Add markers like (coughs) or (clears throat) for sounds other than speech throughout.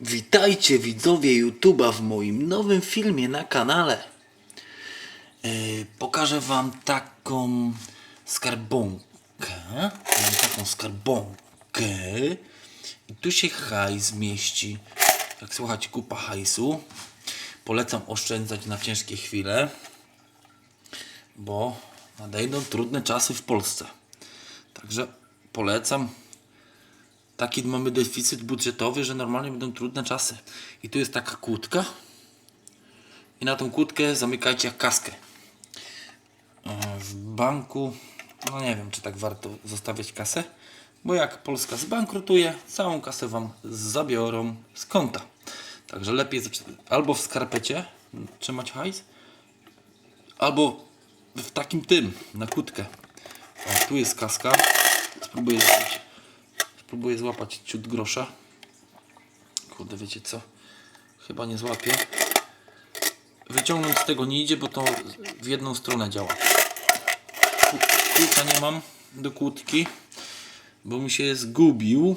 Witajcie widzowie YouTube'a w moim nowym filmie na kanale. Yy, pokażę wam taką skarbonkę. Mam taką skarbonkę. I tu się hajs mieści. Jak słuchać kupa hajsu. Polecam oszczędzać na ciężkie chwile. Bo nadejdą trudne czasy w Polsce. Także polecam taki mamy deficyt budżetowy, że normalnie będą trudne czasy. I tu jest taka kłódka. I na tą kłódkę zamykajcie jak kaskę. E, W banku, no nie wiem, czy tak warto zostawiać kasę, bo jak Polska zbankrutuje, całą kasę wam zabiorą z konta. Także lepiej albo w skarpecie trzymać hajs, albo w takim tym, na kłódkę. O, tu jest kaska. Spróbuję zrobić Spróbuję złapać ciut grosza. Kurde, wiecie co? Chyba nie złapię. Wyciągnąć z tego nie idzie, bo to w jedną stronę działa. Klucza nie mam do kłódki, bo mi się zgubił.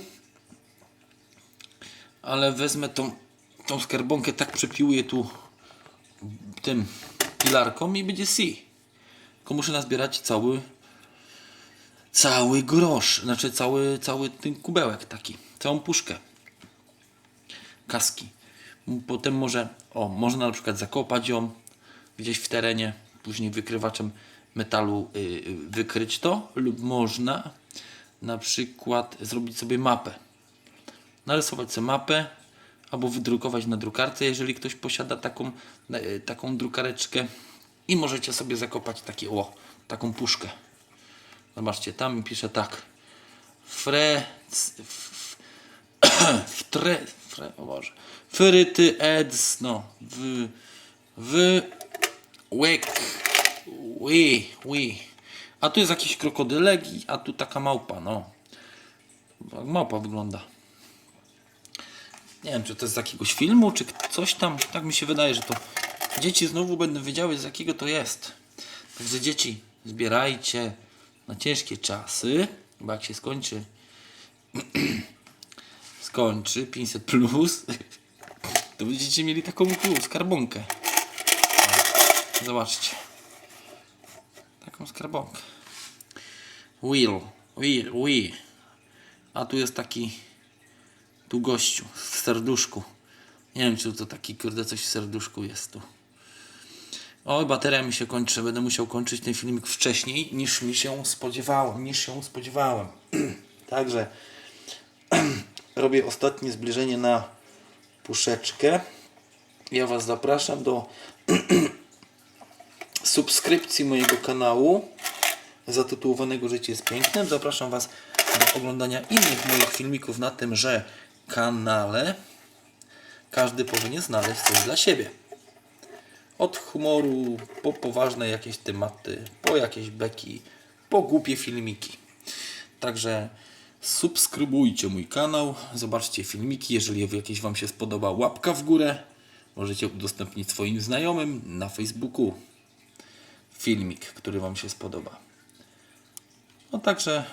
Ale wezmę tą, tą skarbonkę, tak przepiłuję tu tym pilarką i będzie si. Tylko muszę nazbierać cały cały grosz, znaczy cały, cały ten kubełek taki, całą puszkę kaski. Potem może, o, można na przykład zakopać ją gdzieś w terenie, później wykrywaczem metalu y, y, wykryć to, lub można na przykład zrobić sobie mapę. Narysować sobie mapę, albo wydrukować na drukarce, jeżeli ktoś posiada taką, y, taką drukareczkę i możecie sobie zakopać takie, o, taką puszkę. Zobaczcie, tam pisze tak. Fre... c- f- (coughs) Wtre... Fre... O Boże. Fryty eds... No. W... W... Łek... Ły... Ły. A tu jest jakiś krokodylek, a tu taka małpa, no. Małpa wygląda. Nie wiem, czy to jest z jakiegoś filmu, czy coś tam. Tak mi się wydaje, że to dzieci znowu będą wiedziały, z jakiego to jest. Także dzieci, zbierajcie na ciężkie czasy, bo jak się skończy (clears throat) skończy 500 plus, (clears throat) to będziecie mieli taką tu skarbonkę. Zobaczcie. Taką skarbonkę. Will, will, will. A tu jest taki tu gościu w serduszku. Nie wiem, czy to taki kurde coś w serduszku jest tu. Oj, bateria mi się kończy. Będę musiał kończyć ten filmik wcześniej niż mi się spodziewałem. Niż się spodziewałem. (clears throat) Także (clears throat) robię ostatnie zbliżenie na puszeczkę. Ja Was zapraszam do (clears throat) subskrypcji mojego kanału zatytułowanego Życie jest piękne. Zapraszam Was do oglądania innych moich filmików na tymże kanale. Każdy powinien znaleźć coś dla siebie. Od humoru po poważne jakieś tematy, po jakieś beki, po głupie filmiki. Także subskrybujcie mój kanał, zobaczcie filmiki. Jeżeli jakieś Wam się spodoba, łapka w górę. Możecie udostępnić swoim znajomym na Facebooku filmik, który Wam się spodoba. No także,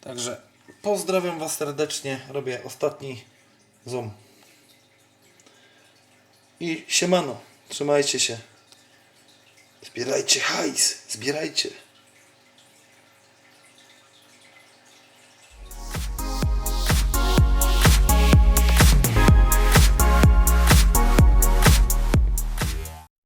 także pozdrawiam Was serdecznie. Robię ostatni zoom. I siemano, trzymajcie się. Zbierajcie hajs, zbierajcie.